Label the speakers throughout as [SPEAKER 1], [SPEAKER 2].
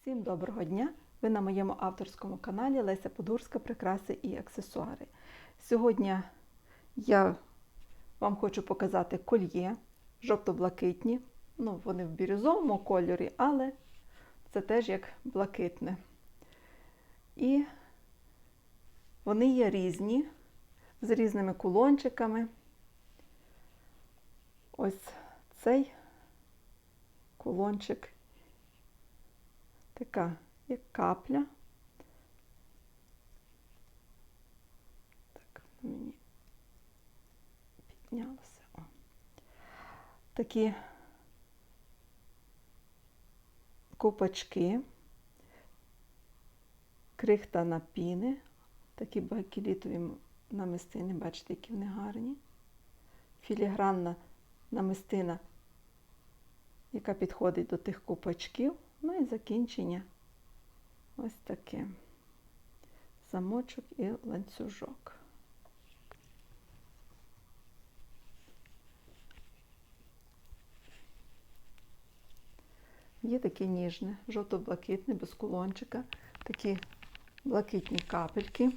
[SPEAKER 1] Всім доброго дня! Ви на моєму авторському каналі Леся Подгурська Прикраси і аксесуари. Сьогодні я вам хочу показати кольє жовто-блакитні. Ну, вони в бірюзовому кольорі, але це теж як блакитне. І вони є різні, з різними кулончиками. Ось цей кулончик така як капля. Так, мені піднялося. О. Такі копачки, крихта на піни, такі бакелітові намистини, бачите, які вони гарні. Філігранна намистина, яка підходить до тих копачків. Ну і закінчення ось таке замочок і ланцюжок. Є таке ніжне, жовто-блакитне, без кулончика, такі блакитні капельки.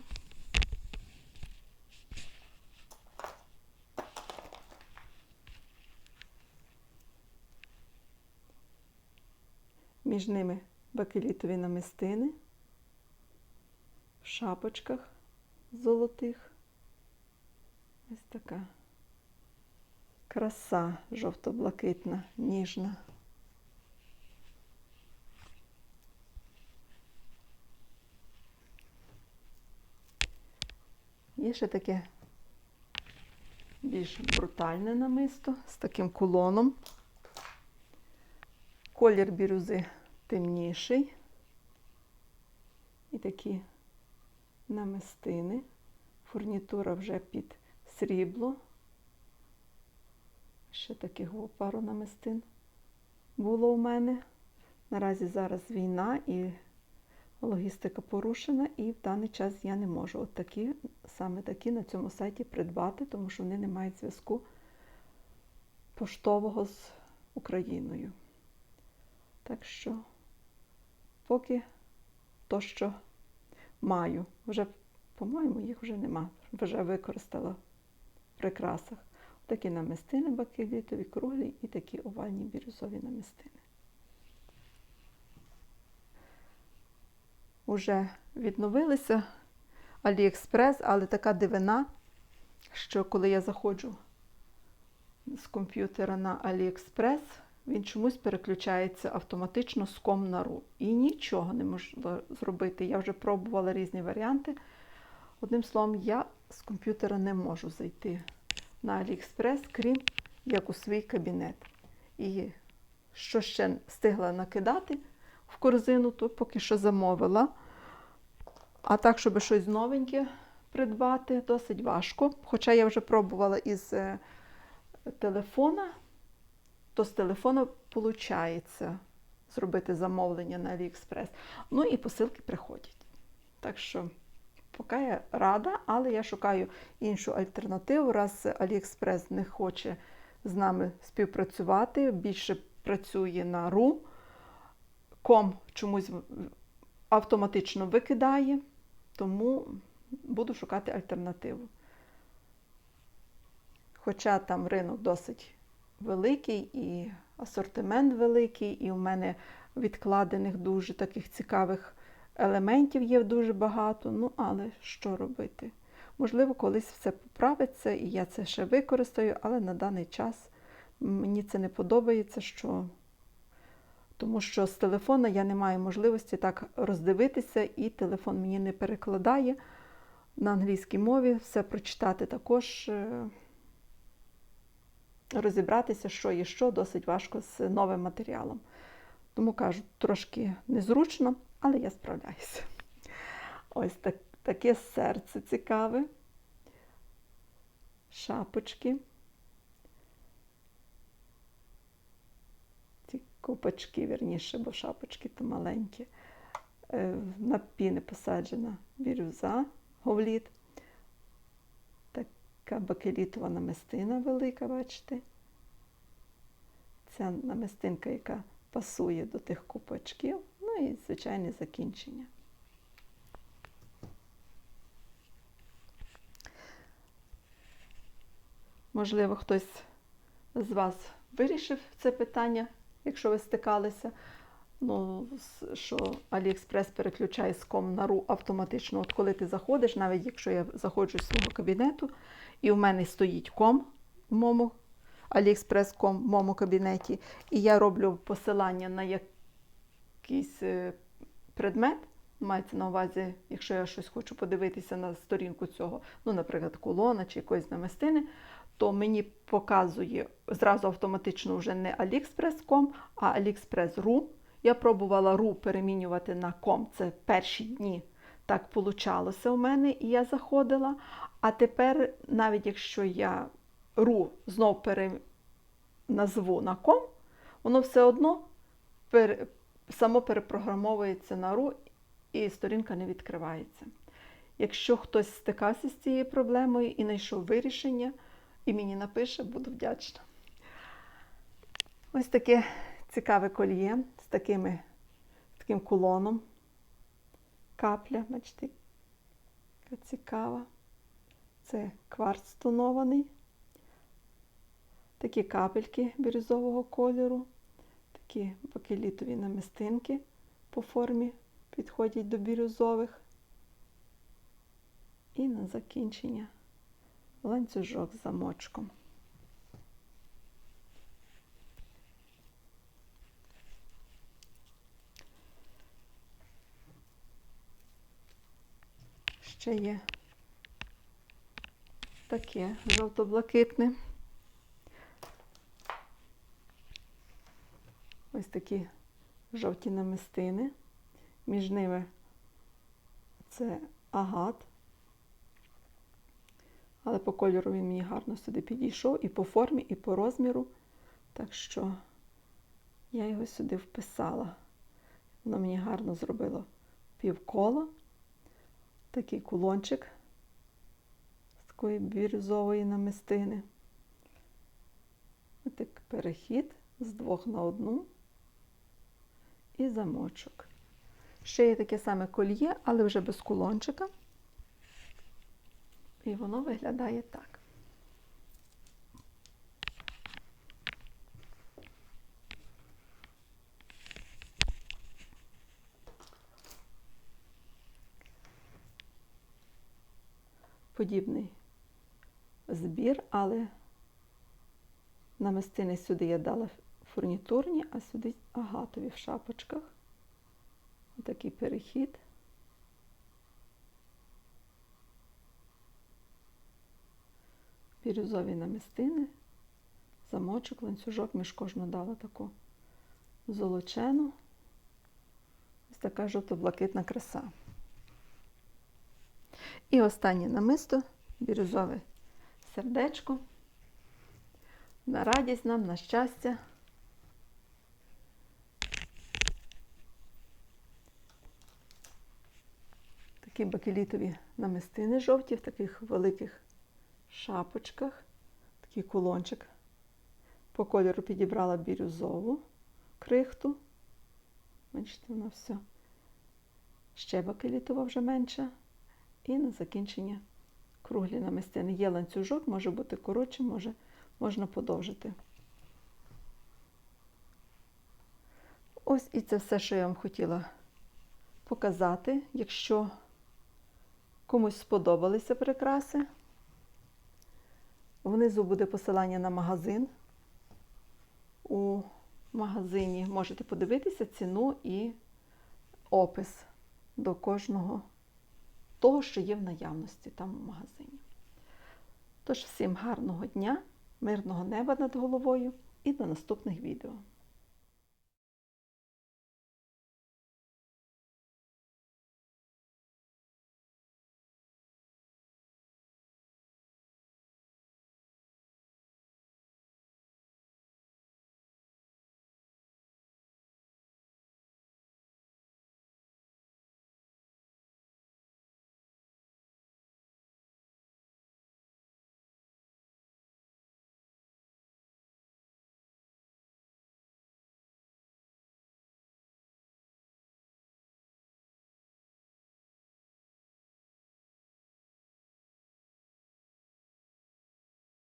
[SPEAKER 1] Між ними бакелітові намистини в шапочках золотих. Ось така краса жовто-блакитна, ніжна. Є ще таке більш брутальне намисто з таким кулоном. Колір бірюзи темніший. І такі намистини. Фурнітура вже під срібло. Ще таких пару намистин було у мене. Наразі зараз війна і логістика порушена, і в даний час я не можу от такі, саме такі на цьому сайті придбати, тому що вони не мають зв'язку поштового з Україною. Так що, поки то, що маю, вже, по-моєму, їх вже нема, вже використала в прикрасах. Такі намистини бакелітові, круглі і такі овальні бірюзові намистини. Уже відновилися Аліекспрес, але така дивина, що коли я заходжу з комп'ютера на Аліекспрес, він чомусь переключається автоматично з ком на ру. І нічого не можу зробити. Я вже пробувала різні варіанти. Одним словом, я з комп'ютера не можу зайти на Аліекспрес, крім як у свій кабінет. І що ще встигла накидати в корзину, то поки що замовила. А так, щоб щось новеньке придбати, досить важко. Хоча я вже пробувала із телефона то з телефону виходить зробити замовлення на AliExpress. Ну і посилки приходять. Так що, поки я рада, але я шукаю іншу альтернативу, раз AliExpress не хоче з нами співпрацювати, більше працює на RU, ком чомусь автоматично викидає, тому буду шукати альтернативу. Хоча там ринок досить великий, і асортимент великий, і у мене відкладених дуже таких цікавих елементів є дуже багато. Ну, але що робити? Можливо, колись все поправиться, і я це ще використаю, але на даний час мені це не подобається, що... тому що з телефона я не маю можливості так роздивитися, і телефон мені не перекладає на англійській мові, все прочитати також. Розібратися, що є що, досить важко з новим матеріалом. Тому кажу, трошки незручно, але я справляюся. Ось так, таке серце цікаве, шапочки. Ці купочки, вірніше, бо шапочки то маленькі. Е, на піни посаджена бірюза, говліт. Така бакелітова намистина велика, бачите? Ця намистинка, яка пасує до тих купочків. Ну і звичайне закінчення. Можливо, хтось з вас вирішив це питання, якщо ви стикалися. Ну, що AliExpress переключає з ком на ру автоматично. От коли ти заходиш, навіть якщо я заходжу з свого кабінету, і в мене стоїть ком в моєму AliExpress.com в моєму кабінеті, і я роблю посилання на якийсь е, предмет, мається на увазі, якщо я щось хочу подивитися на сторінку цього, ну, наприклад, колона чи якоїсь намистини, то мені показує зразу автоматично вже не AliExpress.com, а AliExpress.ru. Я пробувала RU перемінювати на com, це перші дні. Так получалося у мене, і я заходила. А тепер, навіть якщо я RU знов переназву на com, воно все одно пере, само перепрограмовується на RU і сторінка не відкривається. Якщо хтось стикався з цією проблемою і знайшов вирішення, і мені напише, буду вдячна. Ось таке цікаве кольє такими, таким кулоном. Капля, бачите, яка цікава. Це кварц тонований. Такі капельки бірюзового кольору, такі бакелітові намистинки по формі підходять до бірюзових. І на закінчення ланцюжок з замочком. Ще є таке жовто-блакитне. Ось такі жовті намистини. Між ними це агат. Але по кольору він мені гарно сюди підійшов і по формі, і по розміру. Так що я його сюди вписала. Воно мені гарно зробило півкола. Такий кулончик з такої бірюзової намистини. Ось перехід з двох на одну і замочок. Ще є таке саме кольє, але вже без кулончика. І воно виглядає так. Подібний збір, але намистини сюди я дала фурнітурні, а сюди агатові в шапочках. Такий перехід. бірюзові намистини, замочок, ланцюжок, між кожну дала таку золочену. Ось така жовто-блакитна краса. І останнє намисто бірюзове сердечко. На радість нам, на щастя. Такі бакелітові намистини жовті в таких великих шапочках, такий кулончик. По кольору підібрала бірюзову крихту. Бачите, вона все. Ще бакелітова вже менша. І на закінчення круглі намистини. Є ланцюжок, може бути коротше, може, можна подовжити. Ось і це все, що я вам хотіла показати. Якщо комусь сподобалися прикраси, Внизу буде посилання на магазин. У магазині можете подивитися ціну і опис до кожного того, що є в наявності там у магазині. Тож, всім гарного дня, мирного неба над головою і до наступних відео.